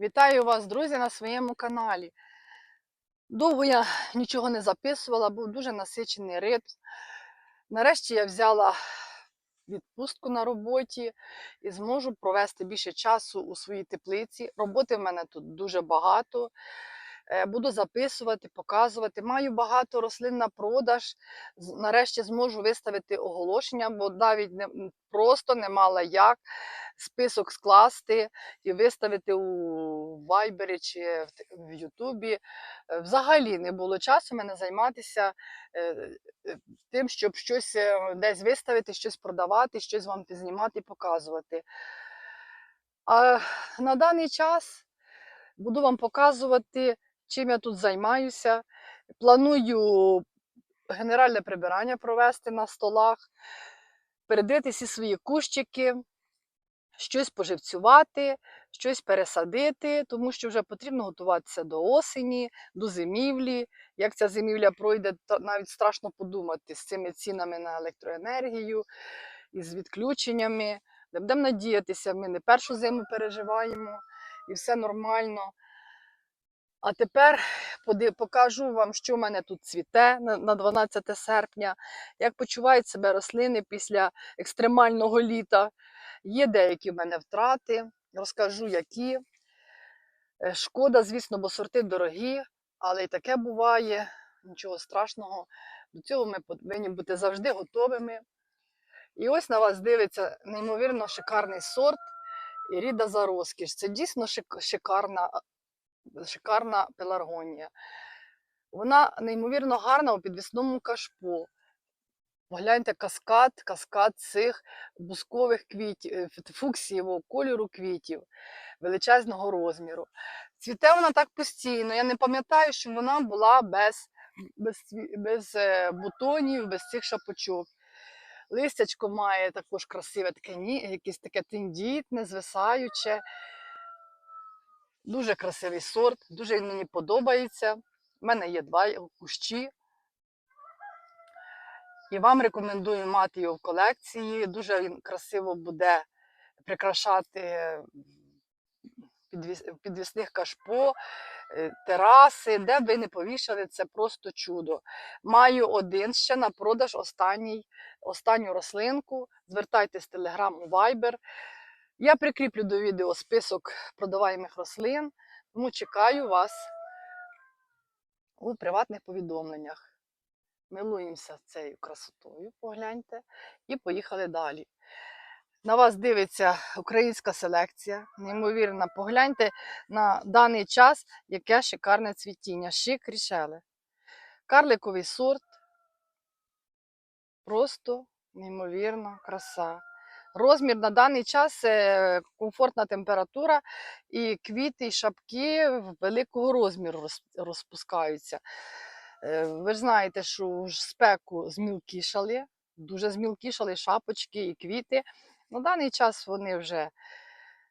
Вітаю вас, друзі, на своєму каналі. Довго я нічого не записувала, був дуже насичений ритм. Нарешті я взяла відпустку на роботі і зможу провести більше часу у своїй теплиці. Роботи в мене тут дуже багато. Е, Буду записувати, показувати. Маю багато рослин на продаж. Нарешті зможу виставити оголошення, бо навіть не, просто не мала як список скласти і виставити у Вайбері чи в Ютубі. Е, Взагалі не було часу мене займатися е, тим, щоб щось десь виставити, щось продавати, щось вам знімати і показувати. А на даний час буду вам показувати, чим я тут займаюся. Планую генеральне прибирання провести на столах, передивити всі свої кущики, щось поживцювати, щось пересадити, тому що вже потрібно готуватися до осені, до зимівлі. Як ця зимівля пройде, то навіть страшно подумати з цими цінами на електроенергію і з відключеннями. Не будемо надіятися, ми не першу зиму переживаємо і все нормально. А тепер покажу вам, що в мене тут цвіте на на 12 серпня, як почувають себе рослини після екстремального літа. Є деякі в мене втрати, розкажу, які. Е, Шкода, звісно, бо сорти дорогі, але і таке буває, нічого страшного. До цього ми повинні бути завжди готовими. І ось на вас дивиться неймовірно шикарний сорт Іріда за розкіш. Це дійсно шикарна, шикарна пеларгонія. Вона неймовірно гарна у підвісному кашпо. Погляньте каскад, каскад цих бускових квітів, е, фуксієвого кольору квітів величезного розміру. Цвіте вона так постійно. Я не пам'ятаю, що вона була без, без, без е, бутонів, без цих шапочок. Листячко має також красиве таке, якесь таке тендітне, звисаюче. Дуже красивий сорт, дуже він мені подобається. У мене є два кущі. І вам рекомендую мати його в колекції. Дуже він красиво буде прикрашати підвісних кашпо, е, тераси, де б ви не повішали, це просто чудо. Маю один ще на продаж останній, останню рослинку. Звертайтесь в Telegram у Viber. Я прикріплю до відео список продаваємих рослин, тому чекаю вас у приватних повідомленнях. Милуємося цією красотою, погляньте, і поїхали далі. На вас дивиться українська селекція, неймовірна. Погляньте на даний час, яке шикарне цвітіння. Шик рішеле. Карликовий сорт. Просто неймовірна краса. Розмір на даний час е, комфортна температура, і квіти, і шапки великого розміру розпускаються. Е, Ви ж знаєте, що в спеку змілкішали, дуже змілкішали шапочки і квіти. На даний час вони вже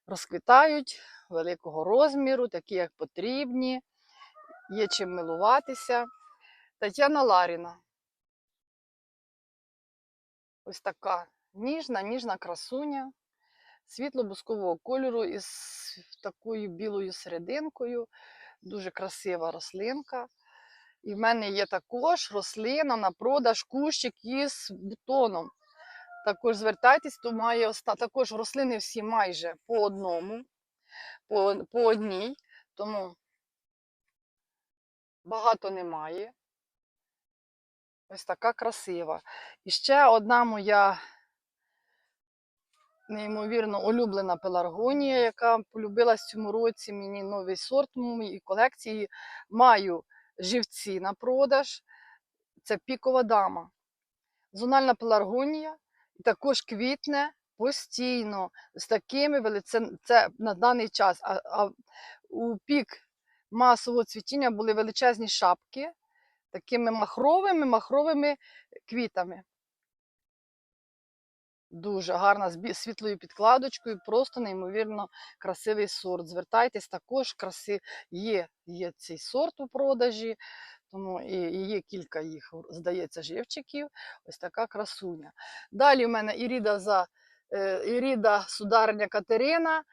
розквітають великого розміру, такі, як потрібні, є чим милуватися. Тетяна Ларіна. Ось така ніжна, ніжна красуня, світло-бускового кольору із такою білою серединкою. Дуже красива рослинка. І в мене є також рослина на продаж кущик із бутоном. Також звертайтесь, то має також рослини всі майже по одному, по, по одній, тому багато немає. Ось така красива. І ще одна моя неймовірно улюблена пеларгонія, яка полюбилась цьому році. Мені новий сорт моїй колекції. Маю живці на продаж. Це пікова дама. Зональна пеларгонія, також квітне постійно з такими вели- це, це на даний час. А, а у пік масового цвітіння були величезні шапки такими махровими, махровими квітами. Дуже гарна з світлою підкладочкою, просто неймовірно красивий сорт. Звертайтесь також, краси є, є цей сорт у продажі, тому і, і є кілька їх, здається, живчиків. Ось така красуня. Далі в мене Іріда за е, Іріда Сударня Катерина.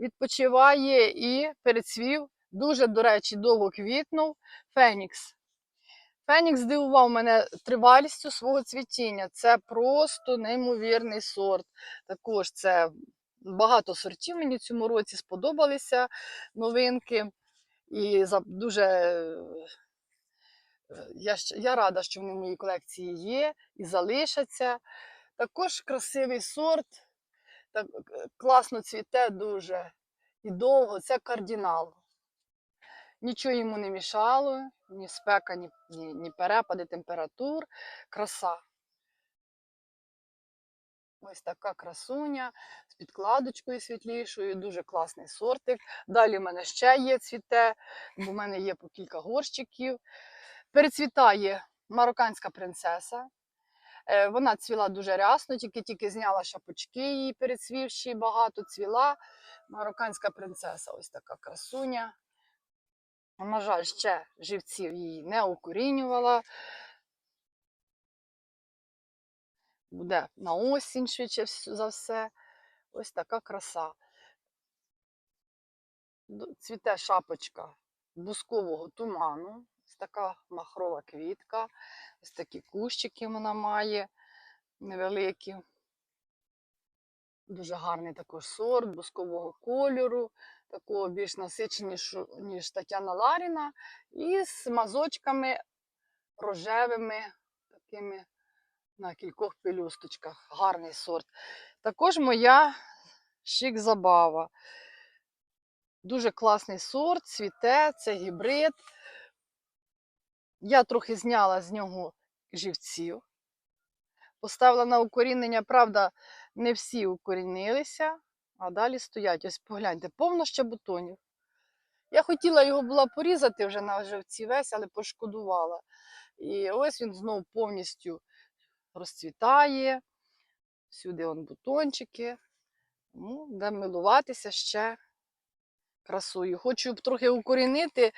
відпочиває і перецвів. Дуже, до речі, довго квітнув Фенікс. Фенікс здивував мене тривалістю свого цвітіння. Це просто неймовірний сорт. Також це багато сортів мені в цьому році сподобалися новинки. І дуже е, я, я рада, що вони в моїй колекції є і залишаться. Також красивий сорт, так, е, класно цвіте дуже і довго. Це кардинал. Нічого йому не мішало, ні спека, ні, ні, ні перепади температур. Краса. Ось така красуня з підкладочкою світлішою, дуже класний сортик. Далі в мене ще є цвіте, бо в мене є по кілька горщиків. Перецвітає марокканська принцеса. Е, Вона цвіла дуже рясно, тільки-тільки зняла шапочки її перецвівші, багато цвіла. Марокканська принцеса, ось така красуня. На жаль, ще живців її не укорінювала. Буде на осінь швидше за все. Ось така краса. Цвіте шапочка бускового туману. Ось така махрова квітка. Ось такі кущики вона має невеликі. Дуже гарний також сорт бускового кольору, такого більш насиченішу, ніж Тетяна Ларіна, і з мазочками рожевими, такими на кількох пелюсточках. Гарний сорт. Також моя шик забава. Дуже класний сорт, цвіте, це гібрид. Я трохи зняла з нього живців. Поставила на укорінення, правда, не всі укорінилися, а далі стоять. Ось погляньте, повно ще бутонів. Я хотіла його була порізати вже на живці весь, але пошкодувала. І ось він знову повністю розцвітає. Всюди он бутончики. Ну, де милуватися ще красою. Хочу трохи укорінити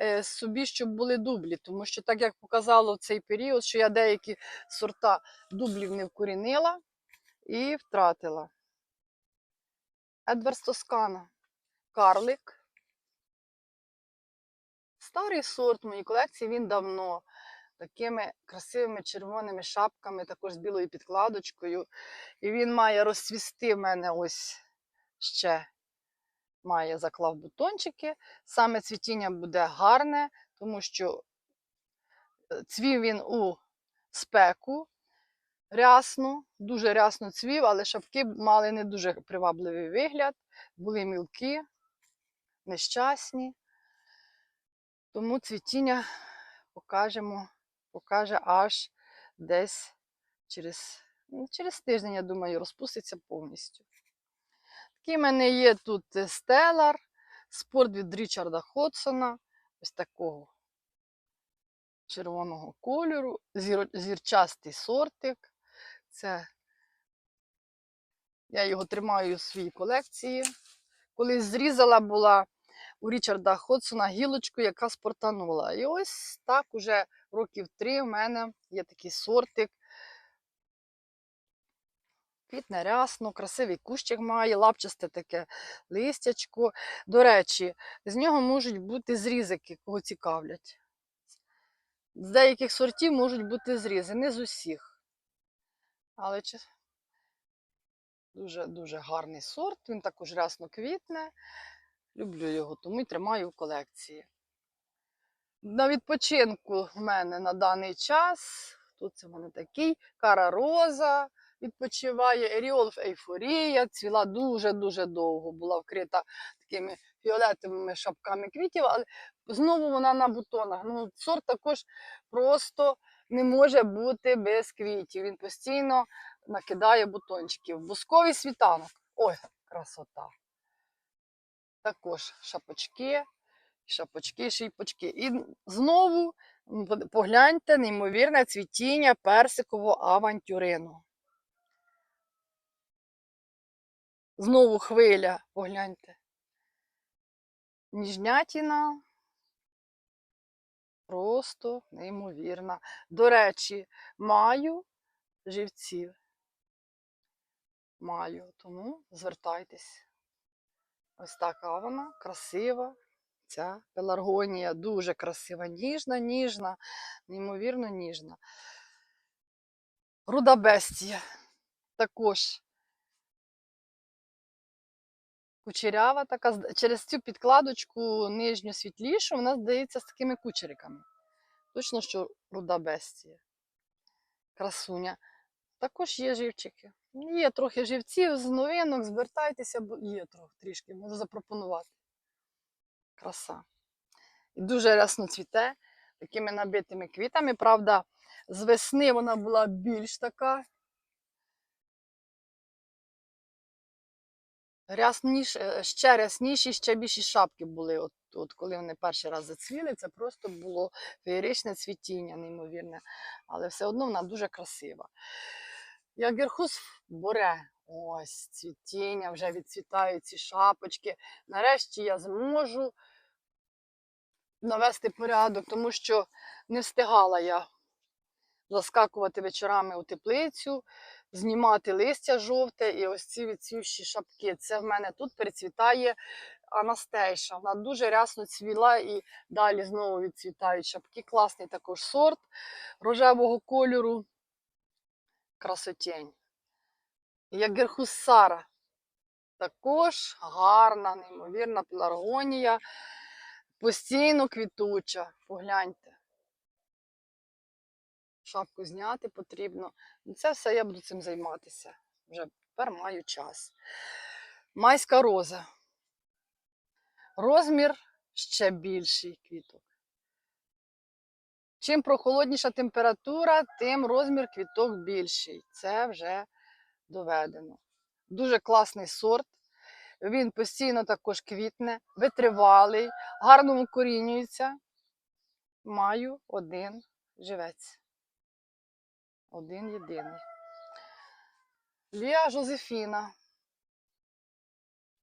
е, собі, щоб були дублі, тому що, так як показало в цей період, що я деякі сорта дублів не вкорінила і втратила. Едвард Тоскана. Карлик. Старий сорт в моїй колекції він давно. Такими красивими червоними шапками, також з білою підкладочкою. І він має розцвісти в мене ось ще має заклав бутончики. Саме цвітіння буде гарне, тому що е, цвів він у спеку рясно, дуже рясно цвів, але шапки мали не дуже привабливий вигляд, були мілкі, нещасні. Тому цвітіння покажемо, покаже аж десь через, ну, через тиждень, я думаю, розпуститься повністю. Такий в мене є тут стелар, спорт від Річарда Ходсона, ось такого червоного кольору, зір, зірчастий сортик. Це я його тримаю у своїй колекції. Колись зрізала була у Річарда Ходсона гілочку, яка спортанула. І ось так уже років три в мене є такий сортик. Квітне рясно, красивий кущик має, лапчасте таке листячко. До речі, з нього можуть бути зрізики, кого цікавлять. З деяких сортів можуть бути зрізи, не з усіх. Але чи- дуже, дуже гарний сорт, він також рясно квітне. Люблю його, тому й тримаю в колекції. На відпочинку в мене на даний час. Тут це в мене такий кара роза відпочиває, Еріолф ейфорія, цвіла дуже-дуже довго, була вкрита такими фіолетовими шапками квітів, але знову вона на бутонах. Ну, сорт також просто не може бути без квітів. Він постійно накидає бутончиків. Бусковий світанок. Ой, красота. Також шапочки, шапочки, шипочки. І знову погляньте неймовірне цвітіння персикового авантюрину. Знову хвиля, погляньте. Ніжнятіна. Просто неймовірна. До речі, маю живців. Маю, тому звертайтесь. Ось така вона, красива. Ця пеларгонія дуже красива, ніжна, ніжна, неймовірно ніжна. Руда бестія. Також кучерява така, через цю підкладочку нижню світлішу, вона здається з такими кучериками. Точно, що руда бестія. Красуня. Також є живчики. Є трохи живців з новинок, звертайтеся, бо є трохи трішки, можу запропонувати. Краса. І дуже рясно цвіте, такими набитими квітами. Правда, з весни вона була більш така. Рясніш, е, ще рясніші, ще більші шапки були. От, от коли вони перший раз зацвіли, це просто було феєричне цвітіння, неймовірне. Але все одно вона дуже красива. Як герхус боре, ось цвітіння, вже відцвітають ці шапочки. Нарешті я зможу навести порядок, тому що не встигала я заскакувати вечорами у теплицю, знімати листя жовте і ось ці відцвівші шапки. Це в мене тут перецвітає Анастейша. Вона дуже рясно цвіла і далі знову відцвітають шапки. Класний також сорт рожевого кольору. Красотень. Як герхус Сара. Також гарна, неймовірна пеларгонія. Постійно квітуча. Погляньте. Шапку зняти потрібно. Ну, Це все я буду цим займатися. Вже тепер маю час. Майська роза. Розмір ще більший квіток. Чим прохолодніша температура, тим розмір квіток більший. Це вже доведено. Дуже класний сорт. Він постійно також квітне, витривалий, гарно укорінюється. Маю один живець. Один єдиний. Лія Жозефіна.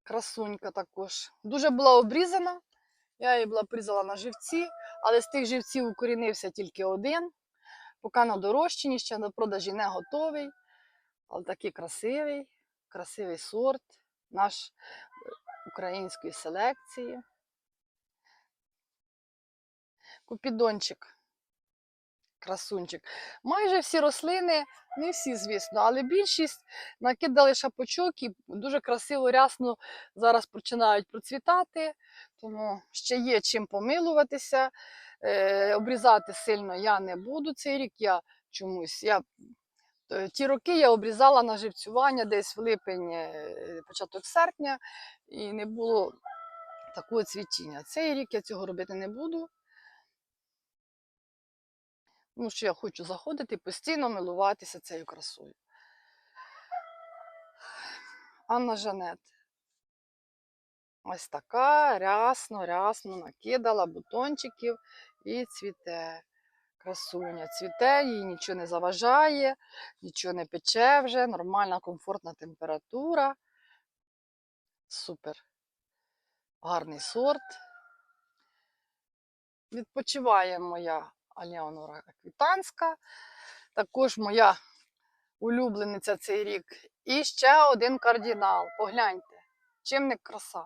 Красунька також. Дуже була обрізана. Я її була призала на живці, але з тих живців укорінився тільки один. Поки на дорощині, ще до продажі не готовий. Але такий красивий, красивий сорт наш е, української селекції. Купідончик. Красунчик. Майже всі рослини, не всі, звісно, але більшість накидали шапочок і дуже красиво, рясно зараз починають процвітати, тому ще є чим помилуватися. Е, обрізати сильно я не буду цей рік. Я чомусь. Я, е, ті роки я обрізала на живцювання десь в липень, е, початок серпня, і не було такого цвітіння. Цей рік я цього робити не буду. Тому що я хочу заходити і постійно милуватися цією красою. Анна Жанет. Ось така рясно, рясно накидала бутончиків і цвіте. Красуня цвіте, їй нічого не заважає, нічого не пече вже, нормальна, комфортна температура. Супер. Гарний сорт. Відпочиває моя Аліонора Квітанська. Також моя улюблениця цей рік. І ще один кардинал. Погляньте, чим не краса.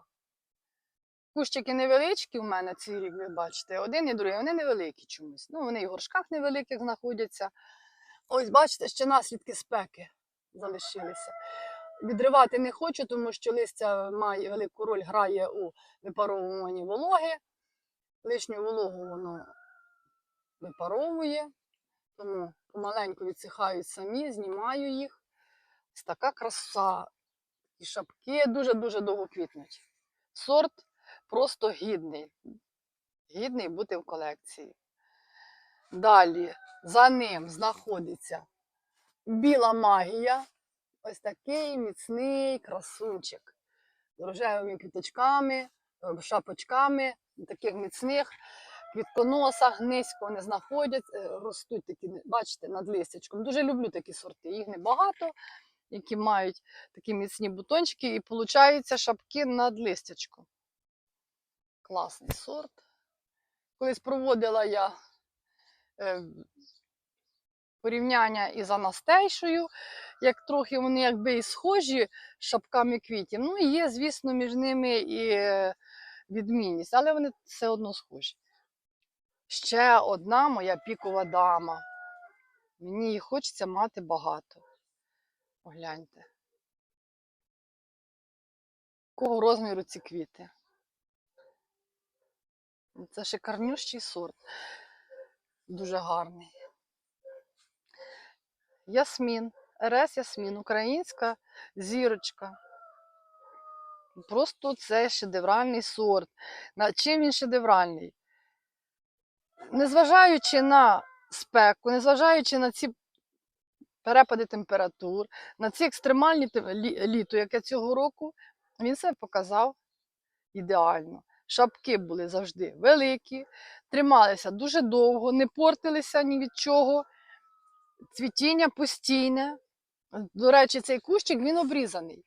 Кущики невеличкі в мене цей рік, ви бачите, один і другий, вони невеликі чомусь. Ну, вони і в горшках невеликих знаходяться. Ось, бачите, ще наслідки спеки залишилися. Відривати не хочу, тому що листя має велику роль, грає у випаровуванні вологи. Лишню вологу воно випаровує, тому помаленьку відсихають самі, знімаю їх. Ось така краса. І шапки дуже-дуже довго квітнуть. Сорт просто гідний. Гідний бути в колекції. Далі за ним знаходиться біла магія. Ось такий міцний красунчик. З рожевими квіточками, е, шапочками, таких міцних квітконосах, низько вони знаходяться, е, ростуть такі, бачите, над листячком. Дуже люблю такі сорти. Їх небагато, які мають такі міцні бутончики, і получаються шапки над листячком. Класний сорт. Колись проводила я е, порівняння із Анастейшою, як трохи вони якби і схожі шапками квітів. Ну, і є, звісно, між ними і е, відмінність, але вони все одно схожі. Ще одна моя пікова дама. Мені її хочеться мати багато. Погляньте. Якого розміру ці квіти? Ну, Це шикарнющий сорт. Дуже гарний. Ясмін. РС Ясмін, українська зірочка. Просто це шедевральний сорт. Чим він шедевральний? Незважаючи на спеку, незважаючи на ці перепади температур, на ці екстремальні літо, яке цього року, він себе показав ідеально. Шапки були завжди великі, трималися дуже довго, не портилися ні від чого. Цвітіння постійне. До речі, цей кущик він обрізаний.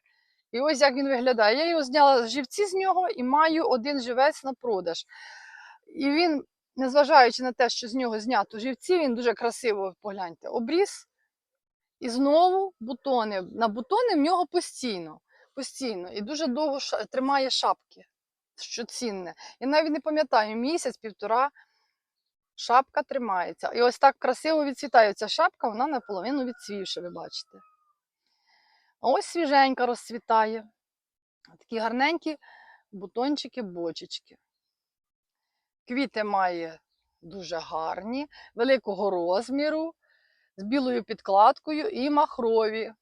І ось як він виглядає. Я його зняла живці з нього і маю один живець на продаж. І він, незважаючи на те, що з нього знято живці, він дуже красиво, погляньте, обріз. І знову бутони. На бутони в нього постійно. постійно. І дуже довго тримає шапки, що цінне. Я навіть не пам'ятаю, місяць-півтора шапка тримається. І ось так красиво відцвітає ця шапка, вона наполовину відцвівши, ви бачите. А ось свіженька розцвітає. Такі гарненькі бутончики, бочечки. Квіти має дуже гарні, великого розміру, з білою підкладкою і махрові.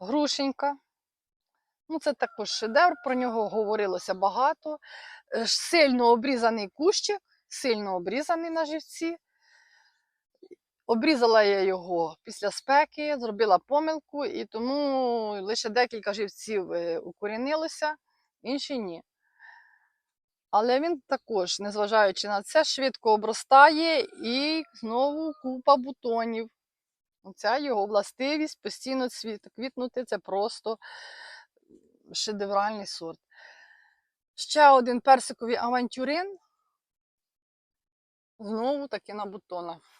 Грушенька. Ну, це також шедевр, про нього говорилося багато. Е, Сильно обрізаний кущик, сильно обрізаний на живці. Обрізала я його після спеки, зробила помилку, і тому лише декілька живців е, укорінилося, інші ні. Але він також, незважаючи на це, швидко обростає і знову купа бутонів. Оця його властивість постійно квітнути це просто шедевральний сорт. Ще один персиковий авантюрин. Знову таки на бутонах.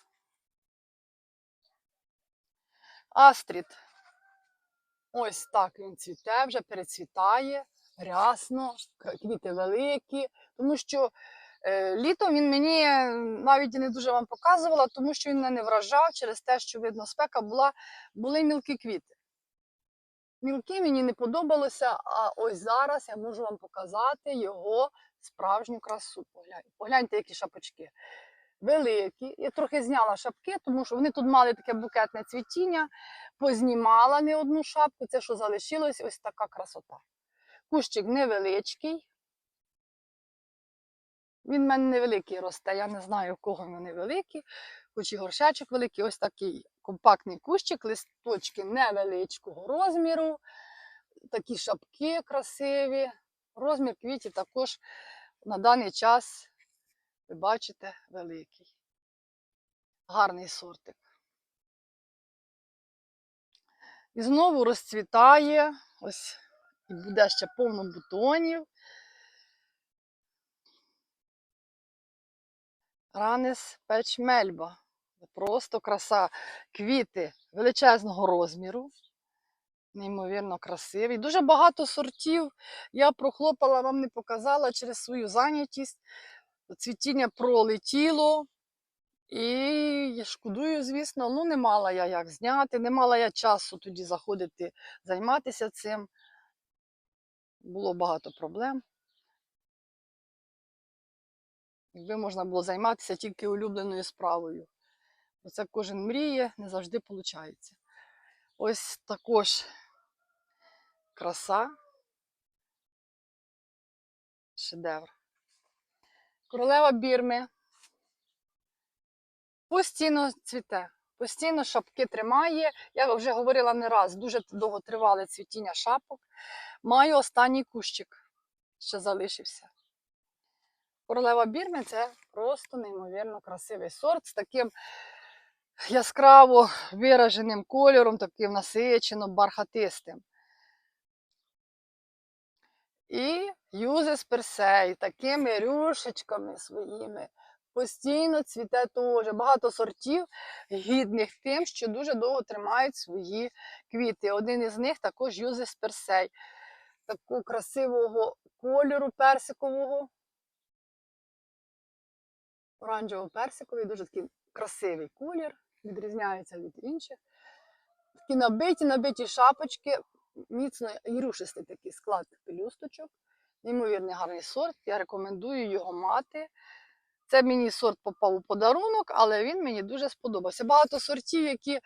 Астрід. Ось так він цвіте, вже перецвітає, рясно, квіти великі. Тому що е, літом він мені е, навіть не дуже вам показувала, тому що він мене не вражав через те, що видно, спека була, були мілкі квіти. Мілкі мені не подобалося, а ось зараз я можу вам показати його справжню красу. Погляньте, які шапочки. Великі. Я трохи зняла шапки, тому що вони тут мали таке букетне цвітіння. Познімала не одну шапку. Це що залишилось, ось така красота. Кущик невеличкий. Він в мене невеликий росте. Я не знаю, у кого він невеликий, хоч і горшечок великий, ось такий компактний кущик, листочки невеличкого розміру, такі шапки красиві. Розмір квітів також на даний час, ви бачите, великий. Гарний сортик. І знову розцвітає. Ось і буде ще повно бутонів. Ранес печ мельба. Просто краса. Квіти величезного розміру. Неймовірно красиві. Дуже багато сортів. Я прохлопала, вам не показала через свою зайнятість. Цвітіння пролетіло. І я шкодую, звісно, ну не мала я як зняти, не мала я часу тоді заходити, займатися цим. Було багато проблем. Якби можна було займатися тільки улюбленою справою. Бо це кожен мріє, не завжди виходить. Ось також краса. Шедевр. Королева Бірми. Постійно цвіте, постійно шапки тримає. Я вже говорила не раз, дуже довго тривале цвітіння шапок. Маю останній кущик, що залишився. Королева Бірми це просто неймовірно красивий сорт з таким яскраво вираженим кольором, таким насичено бархатистим. І юзес персей, такими рюшечками своїми постійно цвіте теж. Багато сортів гідних тим, що дуже довго тримають свої квіти. Один із них також Юзес Персей. Такого красивого кольору персикового. Оранжево-персиковий, дуже такий красивий колір, відрізняється від інших. Такі набиті, набиті шапочки, міцно і рушистий такий склад пелюсточок. Неймовірний гарний сорт. Я рекомендую його мати. Це мені сорт попав у подарунок, але він мені дуже сподобався. Багато сортів, які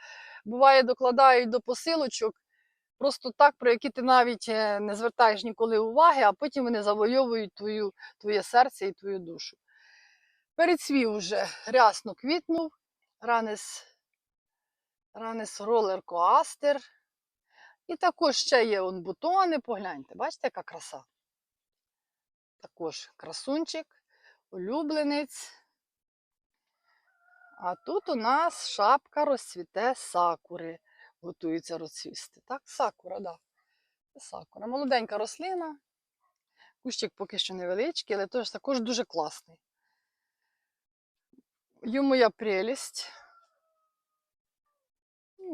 буває докладають до посилочок, просто так, про які ти навіть е, не звертаєш ніколи уваги, а потім вони завойовують твою, твоє серце і твою душу. Перецвів вже рясно квітнув, ранес, ранес ролер коастер. І також ще є он бутони, погляньте, бачите, яка краса. Також красунчик, улюбленець. А тут у нас шапка розцвіте сакури. Готується розцвісти. Так, сакура, так. Да. Сакура. Молоденька рослина. Кущик поки що невеличкий, але також дуже класний. Є моя прелість.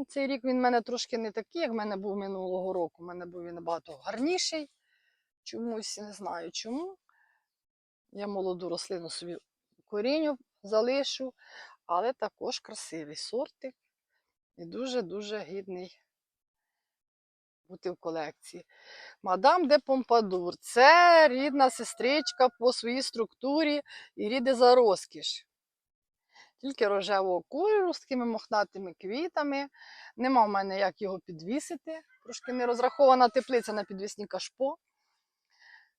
Цей рік він в мене трошки не такий, як в мене був минулого року. У мене був він набагато гарніший. Чомусь не знаю чому. Я молоду рослину собі корінню залишу, але також красивий сортик і дуже-дуже гідний бути в колекції. Мадам де Помпадур це рідна сестричка по своїй структурі і ріде за розкіш. Тільки рожевого кольору з такими мохнатими квітами. Нема в мене як його підвісити. Трошки не розрахована теплиця на підвісні кашпо.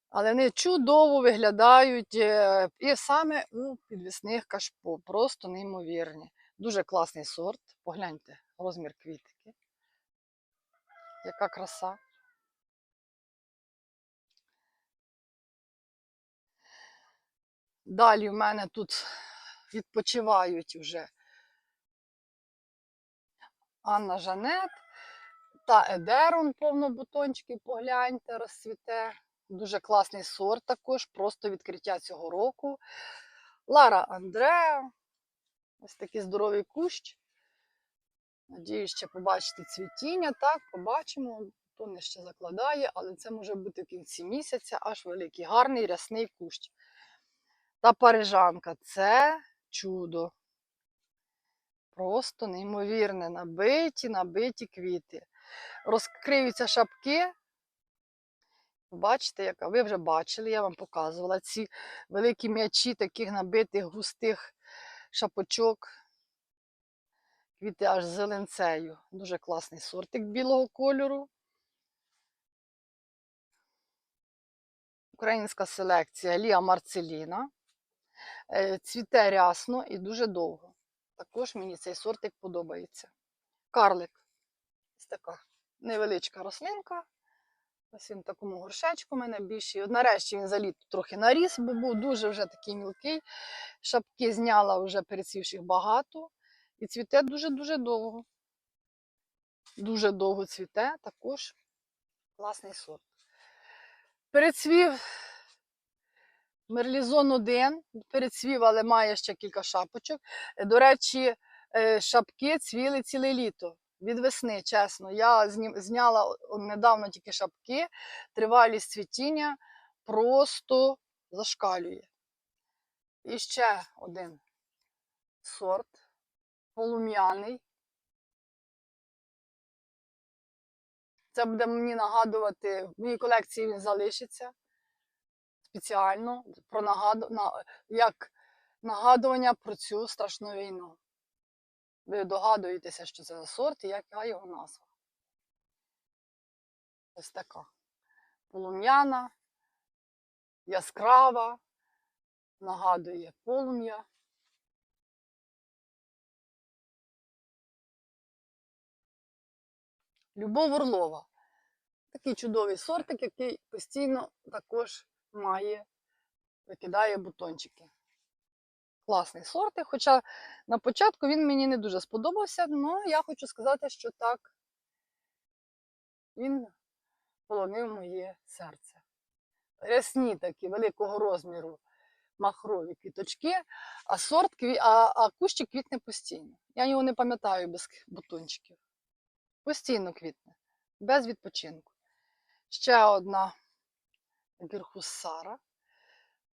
Але вони чудово виглядають е, і саме у підвісних кашпо. Просто неймовірні. Дуже класний сорт. Погляньте розмір квітки. Яка краса. Далі в мене тут відпочивають вже Анна Жанет та Едерон повно бутончиків, погляньте, розцвіте. Дуже класний сорт також, просто відкриття цього року. Лара Андреа. Ось такий здоровий кущ. Надіюсь, ще побачити цвітіння. Так, побачимо. То не ще закладає, але це може бути в кінці місяця, аж великий, гарний рясний кущ. Та парижанка це чудо. Просто неймовірне. Набиті, набиті квіти. Розкриються шапки. Бачите, яка ви вже бачили, я вам показувала ці великі м'ячі таких набитих густих шапочок. Квіти аж зеленцею. Дуже класний сортик білого кольору. Українська селекція Лія Марцеліна. Е, Цвіте рясно і дуже довго. Також мені цей сортик подобається. Карлик. Ось така невеличка рослинка. Ось він в такому горшечку у мене більший. Нарешті він за літо трохи наріс, бо був дуже вже такий мілкий. Шапки зняла вже перецвівших багато. І цвіте дуже-дуже довго. Дуже довго цвіте, також класний сорт. Перецвів Мерлізон 1, перецвів, але має ще кілька шапочок. Е, До речі, е, шапки цвіли ціле літо. Від весни, чесно. Я зняла недавно тільки шапки, тривалість цвітіння просто зашкалює. І ще один сорт полум'яний. Це буде мені нагадувати, в моїй колекції він залишиться спеціально про нагаду... на... як нагадування про цю страшну війну. Ви догадуєтеся, що це за сорт і яка його назва. Ось така. Полум'яна, яскрава, нагадує полум'я. Любов Орлова. Такий чудовий сортик, який постійно також має, викидає бутончики. Класний сортик, хоча на початку він мені не дуже сподобався, але я хочу сказати, що так, він полонив моє серце. Рясні такі, великого розміру махрові квіточки, а сорт а, а кущик квітне постійно. Я його не пам'ятаю без бутончиків. Постійно квітне, без відпочинку. Ще одна гірхусара.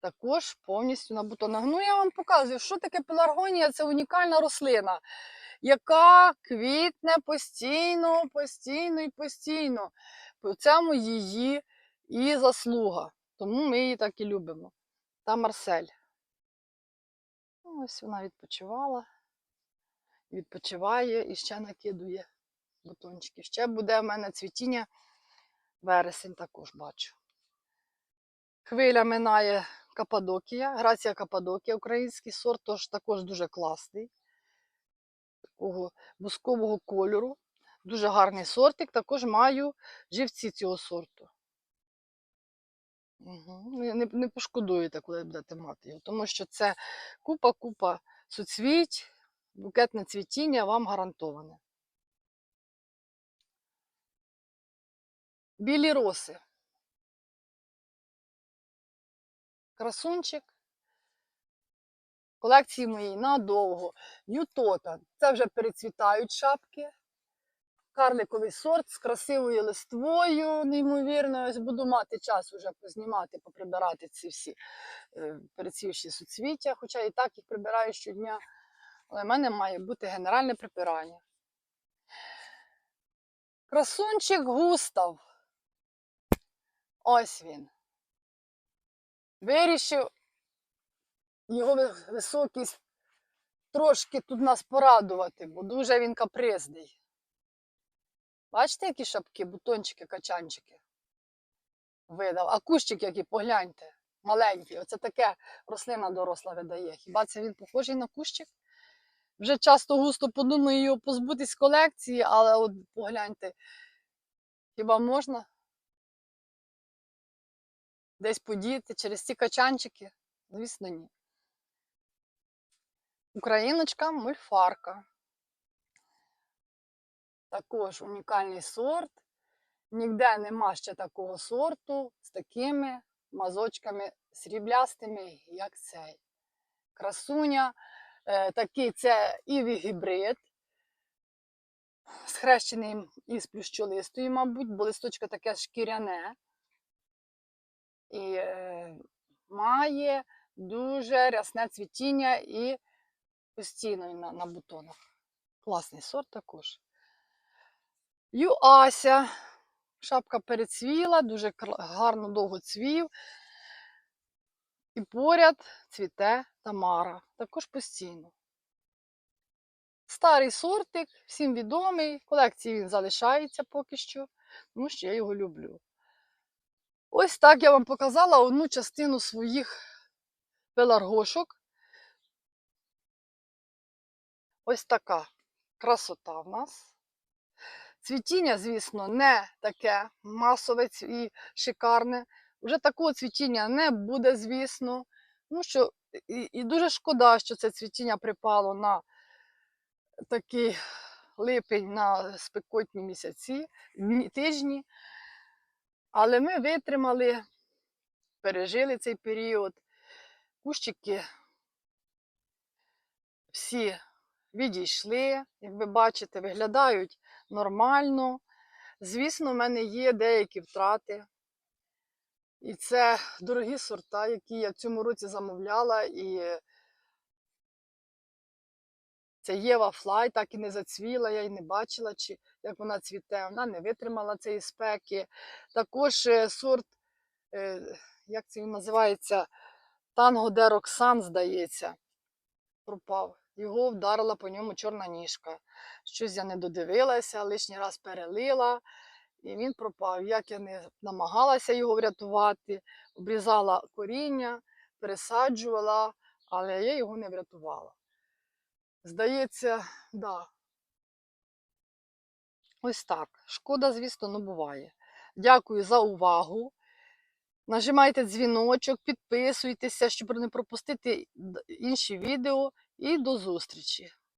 Також повністю на бутонах. Ну, я вам показую, що таке пеларгонія це унікальна рослина, яка квітне постійно, постійно і постійно. В цьому її і заслуга. Тому ми її так і любимо. Та Марсель. Ну, Ось вона відпочивала, відпочиває і ще накидує бутончики. Ще буде в мене цвітіння вересень також бачу. Хвиля минає Каппадокія, Грація Каппадокія, український сорт, тож також дуже класний. Такого бускового кольору. Дуже гарний сортик. Також маю живці цього сорту. Угу. Не, не пошкодуєте, коли будете мати його, тому що це купа-купа суцвіть, букетне цвітіння вам гарантоване. Білі роси. Красунчик. Колекції моєї надовго. Ютота. Це вже перецвітають шапки. Карликовий сорт з красивою листвою, неймовірно. Ось буду мати час вже познімати, поприбирати ці всі е, перецвівші суцвіття, хоча і так їх прибираю щодня. Але в мене має бути генеральне прибирання. Красунчик Густав. Ось він. Вирішив його високість трошки тут нас порадувати, бо дуже він капризний. Бачите, які шапки, бутончики, качанчики видав. А кущик, який, погляньте, маленький. Оце таке рослина доросла видає. Хіба це він похожий на кущик? Вже часто густо подумаю його позбутись з колекції, але от погляньте, хіба можна десь подіти через ці качанчики? Звісно, ні. Україночка мульфарка. Також унікальний сорт. Ніде нема ще такого сорту з такими мазочками сріблястими, як цей. Красуня. Е, такий це іві гібрид. Схрещений із плющолистою, мабуть, бо листочка таке шкіряне. І е, має дуже рясне цвітіння і постійно на, на бутонах. Класний сорт також. Юася. Шапка перецвіла, дуже гарно довго цвів. І поряд цвіте Тамара. Також постійно. Старий сортик, всім відомий. В колекції він залишається поки що, тому що я його люблю. Ось так я вам показала одну частину своїх пеларгошок. Ось така красота в нас. Цвітіння, звісно, не таке масове і шикарне. Вже такого цвітіння не буде, звісно. Ну, що, і, і дуже шкода, що це цвітіння припало на такий липень, на спекотні місяці, тижні. Але ми витримали, пережили цей період. Кущики всі відійшли, як ви бачите, виглядають нормально. Звісно, в мене є деякі втрати. І це дорогі сорта, які я в цьому році замовляла. І це Єва Флай так і не зацвіла, я й не бачила, чи, як вона цвіте. Вона не витримала цієї спеки. Також е, сорт, е, як це він називається, Танго де Роксан, здається, пропав. Його вдарила по ньому чорна ніжка. Щось я не додивилася, лишній раз перелила, і він пропав. Як я не намагалася його врятувати, обрізала коріння, пересаджувала, але я його не врятувала. Здається, да. Ось так. Шкода, звісно, не буває. Дякую за увагу. Нажимайте дзвіночок, підписуйтеся, щоб не пропустити інші відео. І до зустрічі!